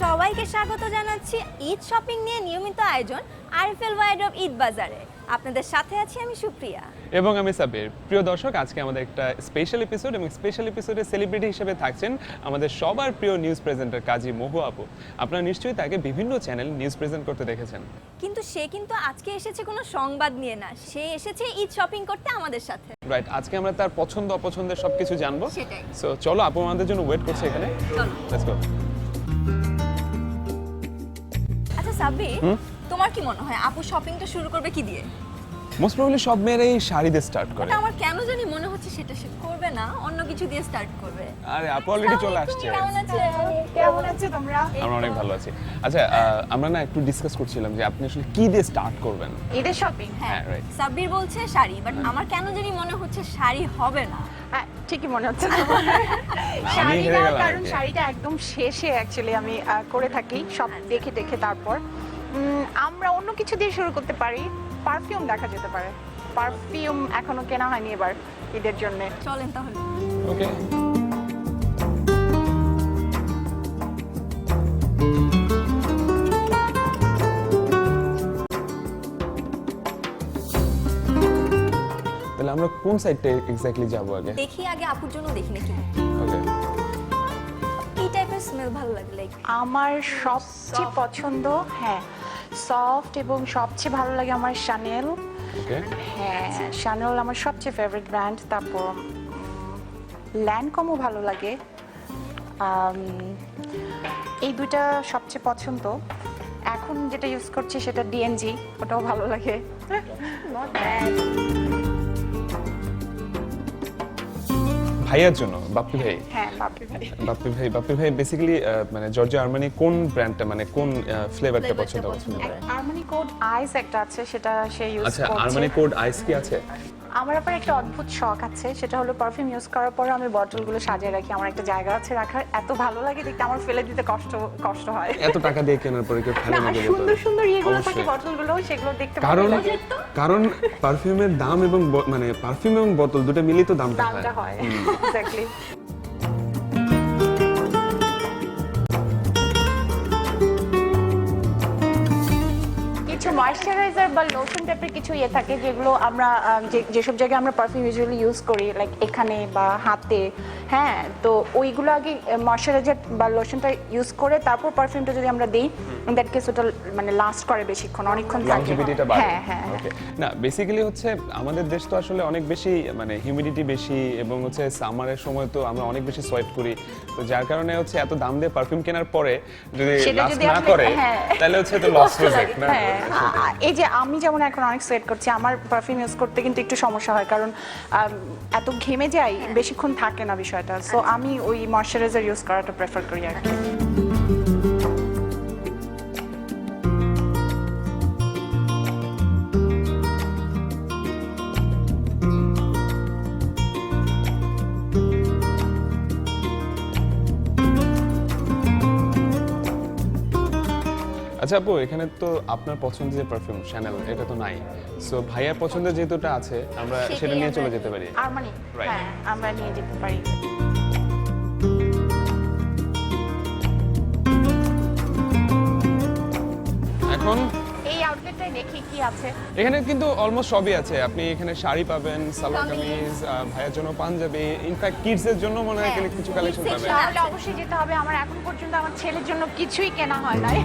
সবাইকে স্বাগত জানাচ্ছি ঈদ শপিং নিয়ে নিয়মিত আয়োজন আরএফএল ওয়াইড্রপ ঈদ বাজারে। আপনাদের সাথে আছি আমি সুপ্রিয়া। এবং আমি সাবির প্রিয় দর্শক আজকে আমাদের একটা স্পেশাল এপিসোড এবং স্পেশাল এপিসোডে সেলিব্রিটি হিসেবে থাকছেন আমাদের সবার প্রিয় নিউজ প্রেজেন্টার কাজী মহু আপু। আপনারা নিশ্চয়ই তাকে বিভিন্ন চ্যানেল নিউজ প্রেজেন্ট করতে দেখেছেন। কিন্তু সে কিন্তু আজকে এসেছে কোনো সংবাদ নিয়ে না সে এসেছে ঈদ শপিং করতে আমাদের সাথে। রাইট আজকে আমরা তার পছন্দ অপছন্দের সবকিছু জানব। সেটাই। সো চলো আপু আমাদের জন্য ওয়েট করছে এখানে। চলো। লেটস গো সাব্বির তোমার কি মনে হয় আপু শপিংটা শুরু করবে কি দিয়ে? মোস্ট প্রবলি সব মেয়েরাই শাড়ি দিয়ে স্টার্ট করে। আমার কেন জানি মনে হচ্ছে সেটা সে করবে না অন্য কিছু দিয়ে স্টার্ট করবে। আরে আপু অলরেডি চলে আসছে। কেমন আছে? কেমন আছো তোমরা? আমরা অনেক ভালো আছি। আচ্ছা আমরা না একটু ডিসকাস করছিলাম যে আপনি আসলে কি দিয়ে স্টার্ট করবেন? ঈদের শপিং হ্যাঁ হ্যাঁ, right. সাব্বির বলছে শাড়ি বাট আমার কেন জানি মনে হচ্ছে শাড়ি হবে না। হ্যাঁ ঠিকই মনে হচ্ছে তোমার। শাড়ি হেরে না গেলাম কারণ শাড়িটা একদম শেষে অ্যাকচুয়ালি আমি করে থাকি সব দেখে দেখে তারপর। আমরা অন্য কিছু দিয়ে শুরু করতে পারি। পারফিউম দেখা যেতে পারে। পারফিউম এখনও কেনা হয়নি এবার ঈদের জন্য। চলেন তাহলে। ওকে আমরা কোন সাইডটা এক্স্যাক্টলি যাব আগে? দেখি আগে আপুর জন্য দেখি নাকি। ওকে কি টাইপের স্মেল ভালো লাগে লাইক আমার সবচেয়ে পছন্দ হ্যাঁ সফট এবং সবচেয়ে ভালো লাগে আমার শানেল ওকে হ্যাঁ শানেল আমার সবচেয়ে ফেভারিট ব্র্যান্ড তারপর ল্যান্ডকমও ভালো লাগে। এই দুইটা সবচেয়ে পছন্দ। এখন যেটা ইউজ করছি সেটা ডিএনজি ওটাও ভালো লাগে। ভাইয়ার জন্য বাপ্পি ভাই? হ্যাঁ বাপ্পি ভাই। বাপ্পি ভাই বাপ্পি ভাই বেসিক্যালি মানে জর্জিয়া আর্মানি কোন ব্র্যান্ডটা মানে কোন ফ্লেভারটা পছন্দ পছন্দ করে। আর্মানি কোড আইস একটা আছে সেটা সে ইউজ আচ্ছা করছে। আর্মানি কোড আইস কি আছে? আমার আবার একটা অদ্ভুত শখ আছে সেটা হলো পারফিউম ইউজ করার পরে আমি বটলগুলো সাজিয়ে রাখি। আমার একটা জায়গা আছে রাখার এত ভালো লাগে দেখতে আমার ফেলে দিতে কষ্ট কষ্ট হয়। এত টাকা দিয়ে কেনার পরে কেউ ফেলে না সুন্দর সুন্দর ইয়েগুলো থাকে। বটলগুলো সেগুলো দেখতে ভালো লাগে। কারণ পারফিউমের দাম এবং মানে পারফিউম এবং বোতল দুটো মিলিয়ে তো দামটা হয়। দামটা হয়। এক্স্যাক্টলি ময়শ্চারাইজার বা লোশন টাইপের কিছু ইয়ে থাকে যেগুলো আমরা যে- যেসব জায়গায় আমরা পারফিউম ইউজুয়ালি ইউজ করি লাইক এখানে বা হাতে হ্যাঁ? তো ওইগুলো আগে ময়শ্চারাইজার বা লোশনটা ইউজ করে তারপর পারফিউমটা যদি আমরা দিই দ্যাট কেস ওটা মানে লাস্ট করে বেশিক্ষণ অনেকক্ষণ থাকে। লংজিভিটিটা বাড়ে। হ্যাঁ হ্যাঁ ওকে না বেসিক্যালি হচ্ছে আমাদের দেশ তো আসলে অনেক বেশি মানে হিউমিডিটি বেশি এবং হচ্ছে সামারের সময় তো আমরা অনেক বেশি সোয়েট করি। তো যার কারণে হচ্ছে এত দাম দিয়ে পারফিউম কেনার পরে যদি সেটা লাস্ট যদি না আসলে- করে হ্যাঁ। তাহলে হচ্ছে তো লস প্রজেক্ট না হ্যাঁ। আ- এই যে আমি যেমন এখন অনেক সোয়েট করছি, আমার পারফিউম ইউজ করতে কিন্তু একটু সমস্যা হয়, কারণ এত ঘেমে যাই, বেশিক্ষণ থাকে না বিষয়টা। সো আমি ওই ময়শ্চারাইজার ইউজ করাটা প্রেফার করি আর কি। আচ্ছা আপু এখানে তো আপনার পছন্দের যে পারফিউম শ্যানেল এটা তো নাই। সো ভাইয়ার পছন্দের যেহেতুটা আছে আমরা সেটা নিয়ে চলে যেতে পারি। আর মানে হ্যাঁ আমরা নিয়ে যেতে পারি। এখন? এই আউটলেটটাই দেখি কি আছে। এখানে কিন্তু অলমোস্ট সবই আছে। আপনি এখানে শাড়ি পাবেন সালোয়ার কামিজ। ভাইয়ের জন্য পাঞ্জাবি ইনফ্যাক্ট কিডস এর জন্য মনে হয় এখানে কিছু কালেকশন পাবেন। তাহলে অবশ্যই যেতে হবে। আমার এখন পর্যন্ত আমার ছেলের জন্য কিছুই কেনা হয় নাই।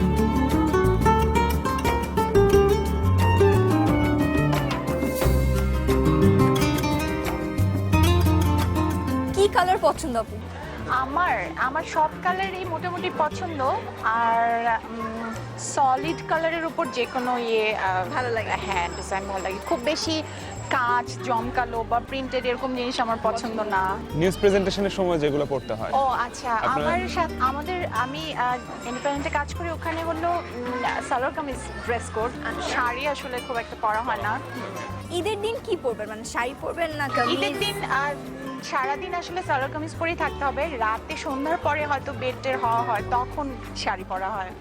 পছন্দ আপু আমার আমার সব কালারই মোটামুটি পছন্দ আর সলিড কালারের উপর যে কোনো ইয়ে ভালো লাগে। হ্যাঁ ডিজাইন ভালো লাগে খুব বেশি কাঁচ জমকালো বা প্রিন্টেড এরকম জিনিস আমার পছন্দ না। নিউজ প্রেজেন্টেশনের সময় যেগুলো পড়তে হয়। ও আচ্ছা আমার সাথে আমাদের আমি ইন্ডিপেন্ডেন্টে কাজ করি ওখানে হলো সালোয়ার কামিজ ড্রেস কোড শাড়ি আসলে খুব একটা পরা হয় না। ঈদের দিন কি পরবেন? মানে শাড়ি পরবেন না কামিজ? ঈদের দিন আর সারাদিন আসলে সালোয়ার কামিজ পরেই থাকতে হবে। রাতে সন্ধ্যার পরে হয়তো বেড টের হওয়া হয় তখন শাড়ি পরা হয়।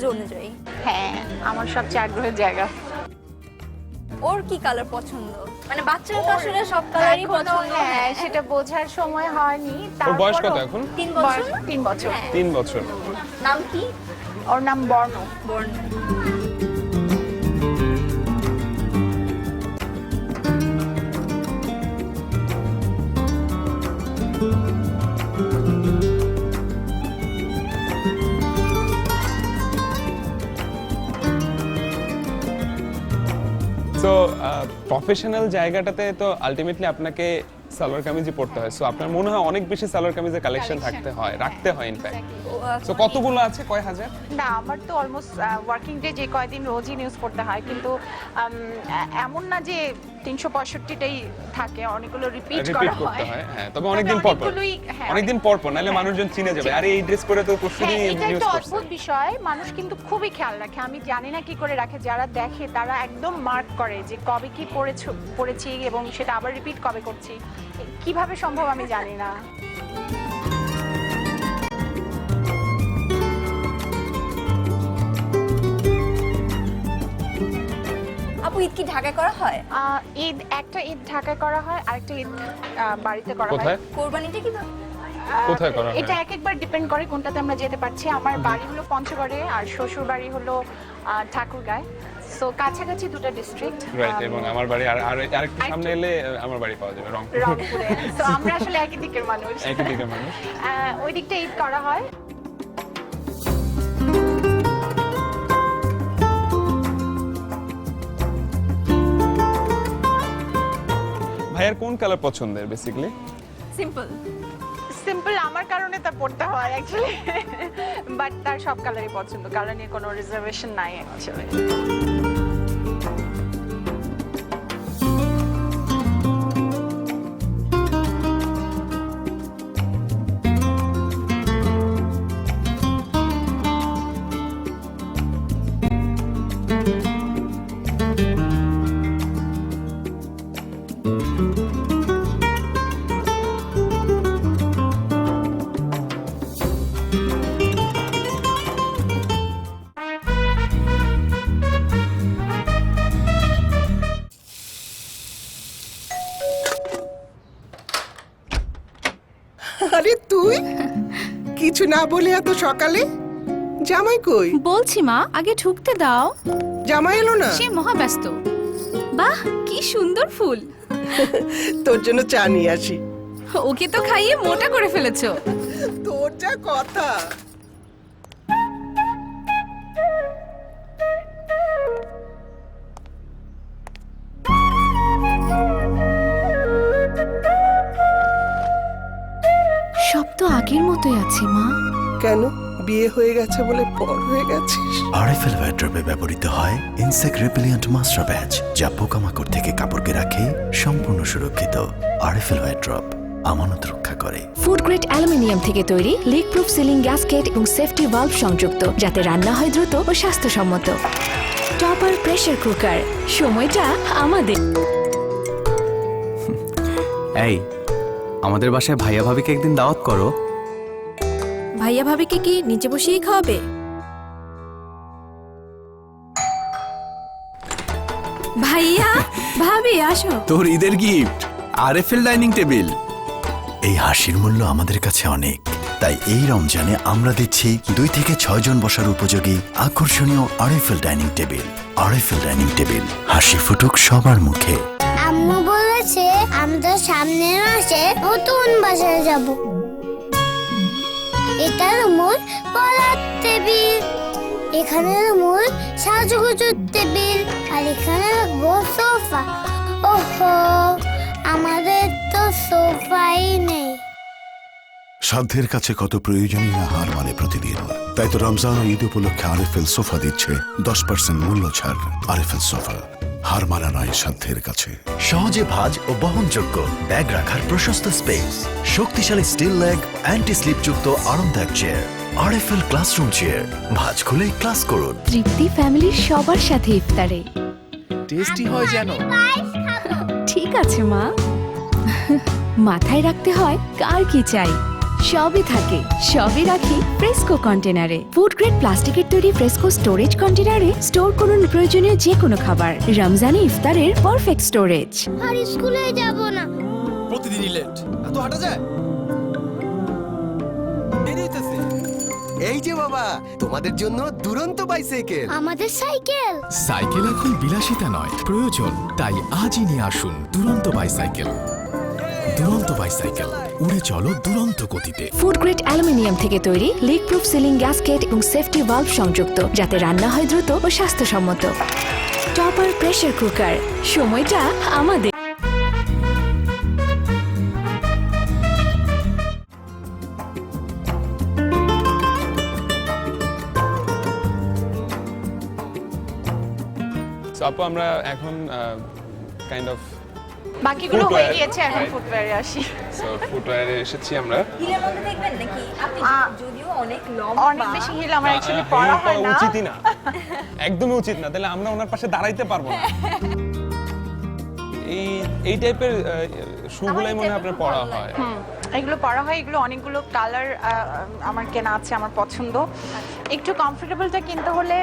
টেস্ট অনুযায়ী হ্যাঁ আমার সবচেয়ে আগ্রহের জায়গা। ওর কি কালার পছন্দ? মানে বাচ্চার তো আসলে সব কালারই পছন্দ। হ্যাঁ, হ্যাঁ সেটা বোঝার সময় হয়নি। তারপর বয়স কত এখন? তিন বছর? তিন বছর। হ্যাঁ। 3 বছর। নাম কি? ওর নাম বর্ণ। বর্ণ। সো প্রফেশনাল জায়গাটাতে তো আলটিমেটলি আপনাকে সালোয়ার কামিজই পড়তে হয়। সো আপনার মনে হয় অনেক বেশি সালোয়ার কামিজের কালেকশন থাকতে হয় রাখতে হয় ইনফ্যাক্ট ও, সো কতগুলো আছে? কয় হাজার? না আমার তো অলমোস্ট ওয়ার্কিং ডে যে কয়দিন রোজই নিউজ করতে হয়। কিন্তু এমন না যে তিনশো পঁয়ষট্টিটাই থাকে অনেকগুলো রিপিট রিপিট করা করতে হয়। হয় তবে অনেকদিন পর পর। হ্যাঁ, অনেকদিন পর পর নাহলে মানুষজন চিনে যাবে। আরে এই ড্রেস পরে তো পরশু হ্যাঁ, এটা একটা অদ্ভুত বিষয়। মানুষ কিন্তু খুবই খেয়াল রাখে। আমি জানি না কি করে রাখে। যারা দেখে তারা একদম মার্ক করে যে কবে কি পড়েছ পড়েছি এবং সেটা আবার রিপিট কবে করছি। কীভাবে সম্ভব আমি জানি না। ঈদ কি ঢাকায় করা হয়? আহ, ঈদ একটা ঈদ ঢাকায় করা হয় আরেকটা ঈদ আহ, বাড়িতে করা কোথায়? হয়। কোরবানিটা কি আহ, কোথায় করা হয়? এটা এক একবার ডিপেন্ড করে কোনটাতে আমরা যেতে পারছি। আমার বাড়ি হলো পঞ্চগড়ে আর শ্বশুর বাড়ি হলো আহ, ঠাকুরগাঁয়। সো কাছাকাছি দুটো ডিস্ট্রিক্ট রাইট এবং আমার বাড়ি আর আর আরেকটু সামনে এলে আহ, আমার বাড়ি পাওয়া যাবে রংপুর। রংপুরে। তো আমরা আসলে একই দিকের মানুষ। একই দিকের মানুষ। আহ, ওই দিকটা ঈদ করা হয়। ভাইয়ার কোন কালার পছন্দের বেসিক্যালি সিম্পল সিম্পল আমার কারণে তা পড়তে হয় অ্যাকচুয়ালি বাট তার সব কালারই পছন্দ কালার নিয়ে কোনো রিজার্ভেশন নাই অ্যাকচুয়ালি না বলে এত সকালে? জামাই কই? বলছি মা আগে ঢুকতে দাও। জামাই এলো না? সে মহাব্যস্ত বাহ কি সুন্দর ফুল। তোর জন্য চা নিয়ে আসি। ওকে তো খাইয়ে মোটা করে ফেলেছো। তোর যা কথা। তো আগের মতোই আছে মা। কেন? বিয়ে হয়ে গেছে বলে পর হয়ে গেছিস। আরএফএল ওয়ার্ড্রপে ব্যবহৃত হয় ইনসেক্ট রেপিলিয়েন্ট মাস্টার ব্যাচ যা পোকামাকড় থেকে কাপড়কে রাখে সম্পূর্ণ সুরক্ষিত। আরএফএল ওয়ার্ড্রপ আমানত রক্ষা করে। ফুড গ্রেড অ্যালুমিনিয়াম থেকে তৈরি লিক প্রুফ সিলিং গ্যাসকেট এবং সেফটি ভালভ সংযুক্ত যাতে রান্না হয় দ্রুত ও স্বাস্থ্যসম্মত। টপার প্রেসার কুকার সময়টা আমাদের। এই আমাদের বাসায় ভাইয়া ভাবিকে একদিন দাওয়াত করো। ভাইয়া ভাবিকে কি নিচে বসেই খাওয়াবে? ভাইয়া ভাবি আসো। তোর ঈদের গিফট আরএফএল ডাইনিং টেবিল। এই হাসির মূল্য আমাদের কাছে অনেক তাই এই রমজানে আমরা দিচ্ছি দুই থেকে ছয় জন বসার উপযোগী আকর্ষণীয় RFL dining table. RFL dining table হাসি ফুটুক সবার মুখে। আম্মু বলেছে আমরা সামনের মাসে নতুন বাসায় যাব। এটার মূল পলার টেবিল, এখানে মূল সাজুগুজুর টেবিল, আর এখানে রাখব সোফা। ওহো, আমাদের তো সোফাই নেই। সাধ্যের কাছে কত প্রয়োজনীয় না হার মানে প্রতিদিন। তাই তো রমজান ও ঈদ উপলক্ষে আরএফএল সোফা দিচ্ছে দশ পার্সেন্ট মূল্য ছাড় আরএফএল সোফা। হার মানা নয় সাধ্যের কাছে। সহজে ভাজ ও বহনযোগ্য ব্যাগ রাখার প্রশস্ত স্পেস। শক্তিশালী স্টিল লেগ অ্যান্টি স্লিপ যুক্ত আরামদায়ক চেয়ার আরএফএল ক্লাসরুম চেয়ার ভাজ খুলে ক্লাস করুন। তৃপ্তি ফ্যামিলির সবার সাথে ইফতারে। টেস্টি হয় যেন। ঠিক আছে মা। মাথায় রাখতে হয় কার কি চাই। সবই থাকে সবই রাখি ফ্রেস্কো কন্টেনারে ফুড গ্রেড প্লাস্টিকের তৈরি ফ্রেস্কো স্টোরেজ কন্টেনারে স্টোর করুন প্রয়োজনীয় যে কোনো খাবার। রমজানে ইফতারের পারফেক্ট স্টোরেজ আর স্কুলে যাব না। প্রতিদিনই লেট এত হাঁটা যায়? দেরি হইতেছে। এই যে বাবা তোমাদের জন্য দুরন্ত বাইসাইকেল আমাদের সাইকেল। সাইকেল এখন বিলাসিতা নয় প্রয়োজন। তাই আজই নিয়ে আসুন দুরন্ত বাইসাইকেল দুরন্ত বাইসাইকেল উড়ে চলো দুরন্ত গতিতে। ফুড গ্রেড অ্যালুমিনিয়াম থেকে তৈরি লিক প্রুফ সিলিং গ্যাসকেট এবং সেফটি ভালভ সংযুক্ত যাতে রান্না হয় দ্রুত ও স্বাস্থ্যসম্মত। টপার প্রেসার কুকার সময়টা আমাদের। আপু আমরা এখন কাইন্ড অফ বাকিগুলো হয়ে গিয়েছে এখন. ফুটওয়্যারে আসি। সো ফুটওয়্যারে এসেছি আমরা। হিলের মধ্যে দেখবেন নাকি? আপনি যদিও অনেক লম্বা। অনেক বেশি হিল আমার অ্যাকচুয়ালি পড়া হয় না। উচিতই না। একদমই উচিত না তাহলে আমরা ওনার পাশে দাঁড়াইতে পারব না। এই এই টাইপের শুগুলাই মনে হয় আপনার পড়া হয়। এগুলো পরা হয় এগুলো অনেকগুলো কালার আমার কেনা আছে আমার পছন্দ। একটু কমফোর্টেবলটা কিনতে হলে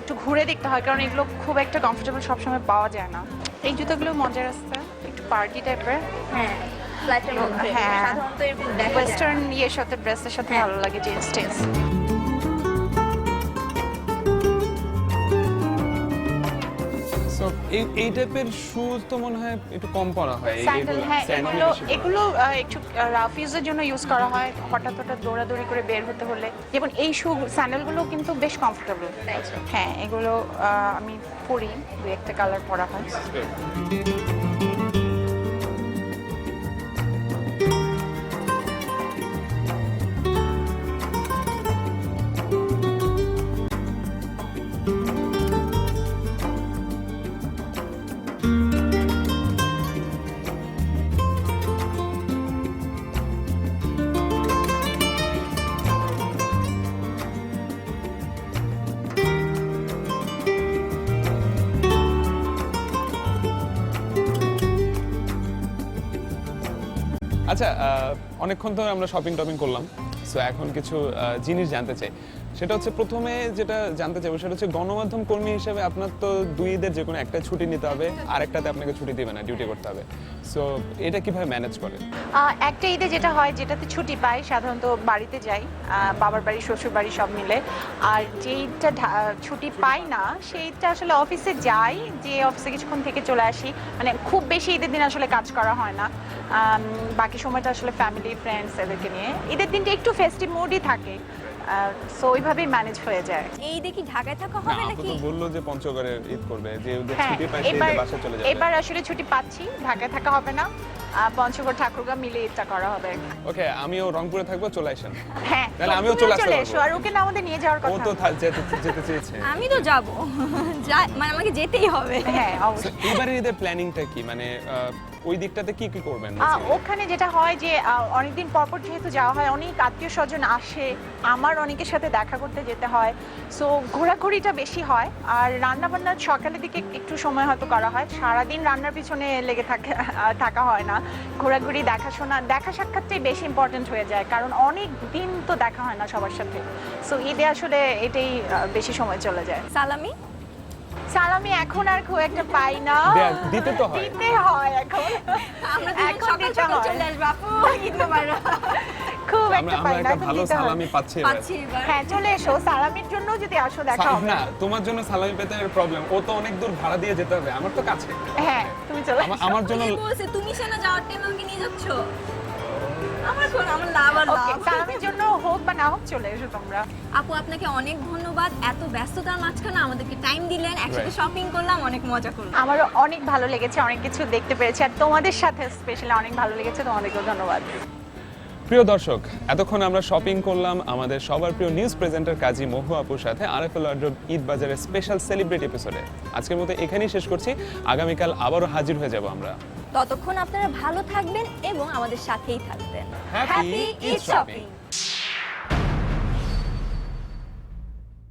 একটু ঘুরে দেখতে হয় কারণ এগুলো খুব একটা কমফোর্টেবল সবসময় পাওয়া যায় না। এই জুতোগুলো মজার আসছে একটু পার্টি টাইপের হ্যাঁ ফ্ল্যাটের মধ্যে। হ্যাঁ। ওয়েস্টার্ন ইয়ের সাথে ড্রেসের সাথে ভালো লাগে জিন্স টিন্স। এই এই টাইপের শুজ তো মনে হয় একটু কম পরা হয় স্যান্ডেল হ্যাঁ এগুলো। এগুলো একটু রাফ ইউজের জন্য ইউজ করা হয় হঠাৎ হঠাৎ দৌড়াদৌড়ি করে বের হতে হলে। যেমন এই শু স্যান্ডেলগুলো কিন্তু বেশ কমফোর্টেবল হ্যাঁ এগুলো আমি পরি দু একটা কালার পরা হয়। আচ্ছা অনেকক্ষণ ধরে আমরা শপিং টপিং করলাম। সো এখন কিছু জিনিস জানতে চাই। সেটা হচ্ছে প্রথমে যেটা জানতে চাইব, সেটা হচ্ছে গণমাধ্যম কর্মী হিসেবে আপনার তো দুই ঈদের যে কোনো একটা ছুটি নিতে হবে আর একটাতে আপনাকে ছুটি দেবে না ডিউটি করতে হবে। সো এটা কীভাবে ম্যানেজ করে একটা ঈদে যেটা হয়, যেটাতে ছুটি পাই, সাধারণত বাড়িতে যাই বাবার বাড়ি, শ্বশুর বাড়ি সব মিলে। আর যেইটা ঢা- ছুটি পাই না সেইটা আসলে অফিসে যাই যে অফিসে কিছুক্ষণ থেকে চলে আসি। মানে খুব বেশি ঈদের দিন আসলে কাজ করা হয় না। বাকি সময়টা আসলে ফ্যামিলি ফ্রেন্ডস এদেরকে নিয়ে। ঈদের দিনটা একু ফেস্টিভ মুডই থাকে। সো ওইভাবেই ম্যানেজ হয়ে যায়। এই দেখি ঢাকায় থাকা হবে নাকি? তো বলল যে পঞ্চগড়ের ঈদ করবে যে ওদের হ্যাঁ ছুটি পায় সেই এবার বাসায় চলে যাবে। এবার আসলে ছুটি পাচ্ছি ঢাকায় থাকা হবে না। আহ, পঞ্চগড় ঠাকুরগা মিলে ঈদটা করা হবে ওকে আমিও রংপুরে থাকব চলে আসেন। হ্যাঁ তাহলে আমিও চলে আসতে চলে পারব। এসো আর ওকে না আমাদের নিয়ে যাওয়ার ও কথা তো থা- যেতে যেতে চেয়েছে। আমি তো যাব। মানে আমাকে যেতেই হবে। হ্যাঁ অবশ্যই। এবারের ঈদের প্ল্যানিংটা কি? মানে আহ, ওই দিকটাতে কি কি করবেন ওখানে যেটা হয় যে অনেকদিন পরপর যেহেতু যাওয়া হয় অনেক আত্মীয় স্বজন আসে আমার অনেকের সাথে দেখা করতে যেতে হয়। সো ঘোরাঘুরিটা বেশি হয় আর রান্না বান্না সকালের দিকে একটু সময় হয়তো করা হয়। সারাদিন রান্নার পিছনে লেগে থাকে থাকা হয় না। ঘোরাঘুরি দেখাশোনা দেখা সাক্ষাৎটাই বেশি ইম্পর্টেন্ট হয়ে যায় কারণ অনেক দিন তো দেখা হয় না সবার সাথে। সো ঈদে আসলে এটাই বেশি সময় চলে যায়। সালামি? সালামি এখন আর খুব একটা পাই না। দিতে তো হয়। দিতে হয় এখন। আমরা এখন সকাল দিতে সকাল হয়। চলে আসব। আপু মোবারক খুব একটা পাই না ভালো সালামি পাচ্ছি পাচ্ছি হ্যাঁ চলে এসো। সালামির জন্য যদি আসো দেখা হবে। না তোমার জন্য সালামি পেতে প্রবলেম ও তো অনেক দূর ভাড়া দিয়ে যেতে হবে। আমার তো কাছে। হ্যাঁ তুমি চলে আমার জন্য তুমি সেনা যাওয়ার টাইমে আমাকে নিয়ে যাচ্ছ? আমার কোন আমার লাভ আর লাভ। সালামির জন্য হোক বা না হোক চলে এসো তোমরা। আপু আপনাকে অনেক ধন্যবাদ। এত ব্যস্ততার মাঝখানে আমাদেরকে টাইম দিলেন। একসাথে শপিং করলাম অনেক মজা করলাম। আমারও অনেক ভালো লেগেছে অনেক কিছু দেখতে পেরেছি। আর তোমাদের সাথে স্পেশালি অনেক ভালো লেগেছে তোমাদেরকেও ধন্যবাদ। প্রিয় দর্শক এতক্ষণ আমরা শপিং করলাম আমাদের সবার প্রিয় নিউজ প্রেজেন্টার কাজী মহু আপুর সাথে আরএফএল ওয়ার্ড্রোব ঈদ বাজারের স্পেশাল সেলিব্রেট এপিসোডে আজকের মতো এখানেই শেষ করছি। আগামীকাল আবারও হাজির হয়ে যাব আমরা। ততক্ষণ আপনারা ভালো থাকবেন এবং আমাদের সাথেই থাকবেন। Happy Eid shopping